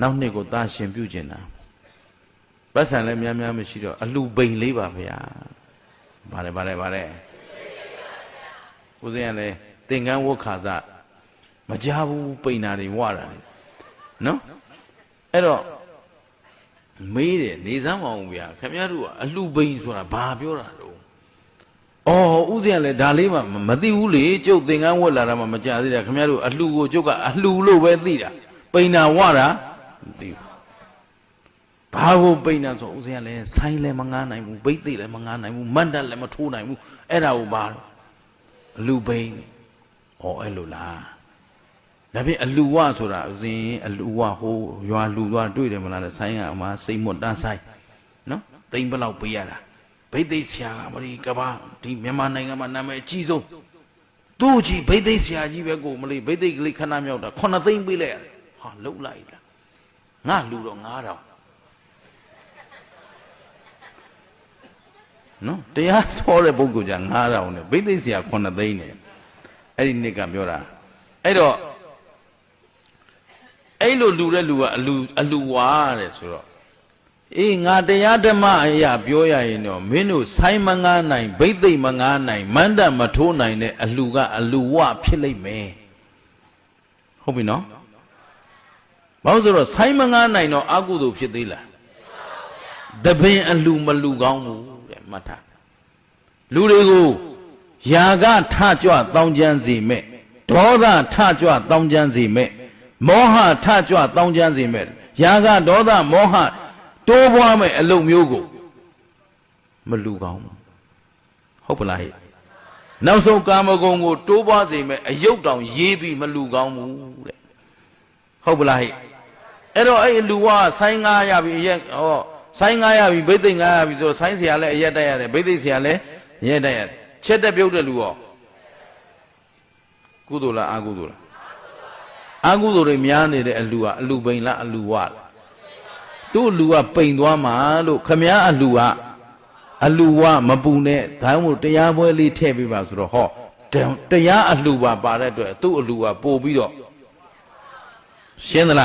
နောက်နှစ်ကိုသားရှင်ပြုကျင်တာပတ်စံလည်းများများမရှိတော့အလှပိန်လေးပါဗျာဗါလဲဗါလဲဗါလဲဦးဇင်းကလည်းသင်္ကန်းဝတ်ခါစမကြဘူးပိန်တာတွေဝတာတွေနော်အဲ့တော့မေးတယ်နေစမ်းမအောင်ဗျာခင်ဗျားတို့ကအလှပိန်ဆိုတာဘာပြောတာတော့အော်ဦးဇင်းကလည်းဒါလေးမှမသိဘူးလေကျုပ်သင်္ကန်းဝတ်လာတာမှမကြသေးတာခင်ဗျားတို့အလှကိုကျုပ်ကအလှလို့ပဲသိတာပိန်တာဝတာ မသိဘူးဘာကိုပိန်တာဆိုဦးဇင်းကလည်းဆိုင်လည်းမငားနိုင်ဘူးဘိတ်သိလည်းမငားနိုင်ဘူးမန္တလည်းမထိုးနိုင်ဘူးအဲ့ဒါကိုဘာလို့အလှပိန်ဩအဲ့လိုလားဒါဖြင့်အလူဝဆိုတာဦးဇင်းအလူဝဟိုရွာလူသွားတွေ့တယ်မလားဆိုင်းကအမစိတ်မွတ်တန်းဆိုင်နော်တိမ်ဘလောက်ပေးရတာဘိသိက်ဆရာကမလီကဘာဒီမြန်မာနိုင်ငံမှာနာမည်အကြီးဆုံးသူ့ကြီးဘိသိက်ဆရာကြီးပဲကိုမလီဘိသိက်ကလေးခဏမြောက်တာ9သိန်းပေးလိုက်ရတယ်ဟာလှုပ်လိုက်တာ ငါလူတော့9000နော်တရားဆောတဲ့ပုဂ္ဂိုလ်じゃ9000နဲ့ဘိသိက်ဆရာ9သိန်းနဲ့အဲ့ဒီနှစ်ကပြောတာအဲ့တော့အဲ့လိုလူတဲ့လူကအလူအလူဝါတဲ့ဆိုတော့အေးငါတရားဓမ္မအရာပြောရရင်တော့မင်းတို့ဆိုင်မငားနိုင်ဘိသိက်မငားနိုင်မန္တမထိုးနိုင်တဲ့အလူကအလူဝဖြစ်လိမ့်မယ်ဟုတ်ပြီနော် ဘာလို့ဆိုတော့ဆိုင်မငားနိုင်တော့အကုသိုလ်ဖြစ်သေးလားတပင်အလူမလူကောင်းဘူးတဲ့မှတ်ထားလူတွေကိုຢာကထကြွတောင်းကျမ်းစီမဲ့ဒေါသထကြွတောင်းကျမ်းစီမဲ့မောဟထကြွတောင်းကျမ်းစီမဲ့ຢာကဒေါသမောဟတိုးပွားမဲ့အလုပ်မျိုးကိုမလူကောင်းဘူးဟုတ်ပလားဟဲ့နောက်ဆုံးကာမဂုဏ်ကိုတိုးပွားစေမဲ့အယုတ်တောင်ရေးပြီးမလူကောင်းဘူးတဲ့ဟုတ်ပလားဟဲ့ အဲ့တော့အဲ့လူကဆိုင်းငားရပြီအရက်ဟောဆိုင်းငားရပြီဘိသိက်ငားရပြီဆိုဆိုင်းဆရာလည်းအရက်တက်ရတယ်ဘိသိက်ဆရာလည်းရက်တက်ရတယ်ချက်တက်ပြုတ်တဲ့လူရောကုသိုလ်လားအကုသိုလ်လားအကုသိုလ်တွေများနေတဲ့အလူကအလူပိန်လားအလူဝလားသူ့လူကပိန်သွားမှာလို့ခမည်းအလူကအလူဝမပူနဲ့ဒါမှမဟုတ်တရားပွဲလေးထည့်ပေးပါဆိုတော့ဟောတရားအလူပါပါတဲ့အတွက်သူ့အလူကပို့ပြီးတော့ရှင်းသလား